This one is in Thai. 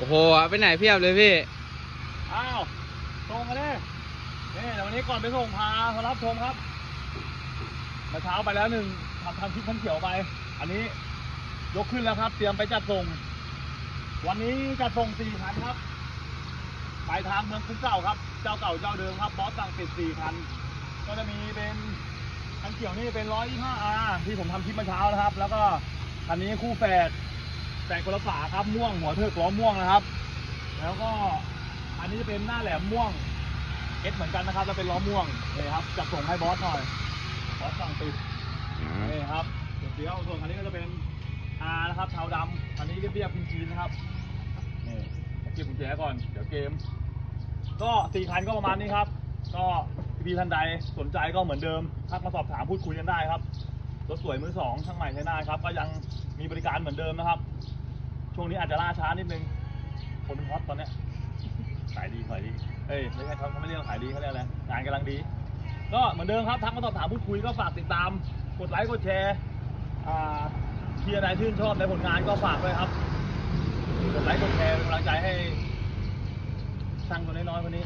โอ้โหไปไหนเพียบเลยพี่ อ้าวส่งมาเลยนี่เดี๋ยววันนี้ก่อนไปส่งพามารับชมครับเมาเช้าไปแล้วหนึ่งทำทำคลิปคันเขียวไป อันนี้ยกขึ้นแล้วครับ เตรียมไปจัดส่ง วันนี้จัดส่งสี่คันครับปลายทางเมืองคุ้งเก่าครับ เจ้าเก่าเจ้าเดิมครับบอสสั่งติดสี่คัน ก็จะมีเป็นคันเขียวนี่เป็นร้อยยี่ห้าอาที่ผมทำคลิปเมื่อเช้านะครับ แล้วก็คันนี้คู่แฝด แฝดคนละฝาครับม่วงหัวเถิกล้อม่วงนะครับ แล้วก็อันนี้จะเป็นหน้าแหลมม่วงเอสเหมือนกันนะครับแล้วเป็นล้อม่วงนี่ครับจัดส่งให้บอสหน่อยบอสสั่งติดนี่ครับเดี๋ยวส่วนคันนี้ก็จะเป็นอานะครับเทาดำคันนี้เรียบๆพินจีนนะครับนี่เก็บกุญแจก่อนเดี๋ยวเกม ก็สี่คันก็ประมาณนี้ครับ ก็พี่ๆท่านใดสนใจก็เหมือนเดิมทักมาสอบถามพูดคุยกันได้ครับรถสวยมือสองช่างใหม่ใช้ได้ครับ ก็ยังมีบริการเหมือนเดิมนะครับ ช่วงนี้อาจจะล่าช้านิดนึง คนเป็นฮอตตอนเนี้ยขายดีขายดี เอ้ยไม่ใช่เขาไม่เรียกว่าขายดีเขาเรียกอะไรงานกำลังดี ก็เหมือนเดิมครับทักมาสอบถามพูดคุยก็ฝากติดตาม กดไลค์กดแชร์อ่าเชียร์ใดชื่นชอบในผลงานก็ฝากด้วยครับกดไลค์กดแชร์เป็นกำลังใจให้ช่างตัวน้อยๆคนนี้